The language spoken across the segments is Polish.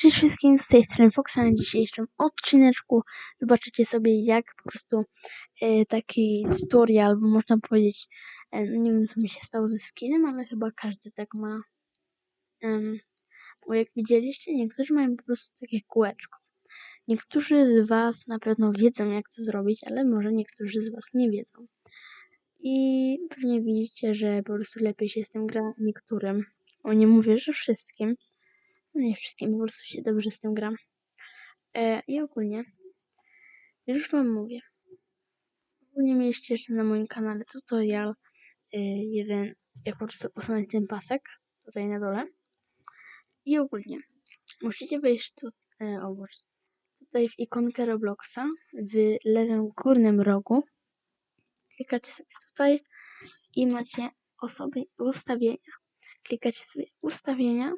Cześć wszystkim, z tej strony Foxa na dzisiejszym odcineczku zobaczycie sobie jak po prostu e, taki tutorial, bo można powiedzieć, e, nie wiem co mi się stało ze skinem, ale chyba każdy tak ma. Um, bo jak widzieliście, niektórzy mają po prostu takie kółeczko. Niektórzy z Was na pewno wiedzą jak to zrobić, ale może niektórzy z Was nie wiedzą. I pewnie widzicie, że po prostu lepiej się z tym gra niektórym. O nie mówię, że wszystkim no nie wszystkim, po prostu się dobrze z tym gram. E, I ogólnie, już wam mówię. Ogólnie mieliście jeszcze na moim kanale tutorial e, jeden, jak po prostu usunąć ten pasek, tutaj na dole. I ogólnie, musicie wejść tu, e, tutaj w ikonkę Robloxa, w lewym górnym rogu. Klikacie sobie tutaj i macie osoby ustawienia. Klikacie sobie ustawienia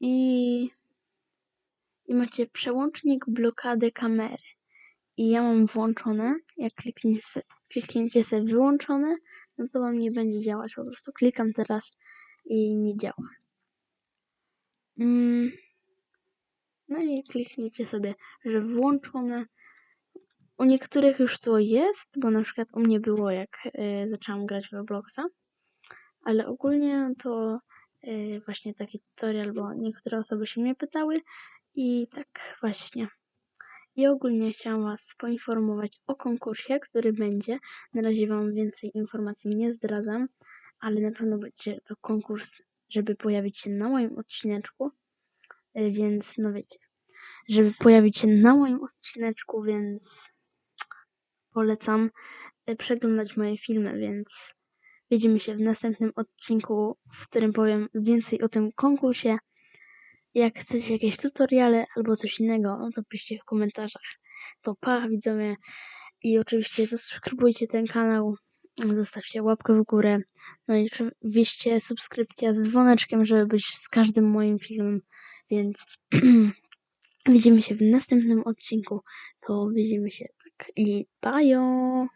i, i macie przełącznik blokady kamery. I ja mam włączone. Jak klikniecie, klikniecie sobie wyłączone, no to wam nie będzie działać. Po prostu klikam teraz i nie działa. Mm. No i kliknijcie sobie, że włączone. U niektórych już to jest, bo na przykład u mnie było jak y, zaczęłam grać w Robloxa, ale ogólnie to właśnie taki tutorial, bo niektóre osoby się mnie pytały i tak właśnie. I ogólnie chciałam Was poinformować o konkursie, który będzie. Na razie Wam więcej informacji nie zdradzam, ale na pewno będzie to konkurs, żeby pojawić się na moim odcineczku, y, więc no wiecie, żeby pojawić się na moim odcineczku, więc polecam y, przeglądać moje filmy, więc Widzimy się w następnym odcinku, w którym powiem więcej o tym konkursie. Jak chcecie jakieś tutoriale albo coś innego, no to piszcie w komentarzach. To pa, widzowie. I oczywiście zasubskrybujcie ten kanał, zostawcie łapkę w górę. No i oczywiście subskrypcja z dzwoneczkiem, żeby być z każdym moim filmem. Więc widzimy się w następnym odcinku. To widzimy się tak i bajo!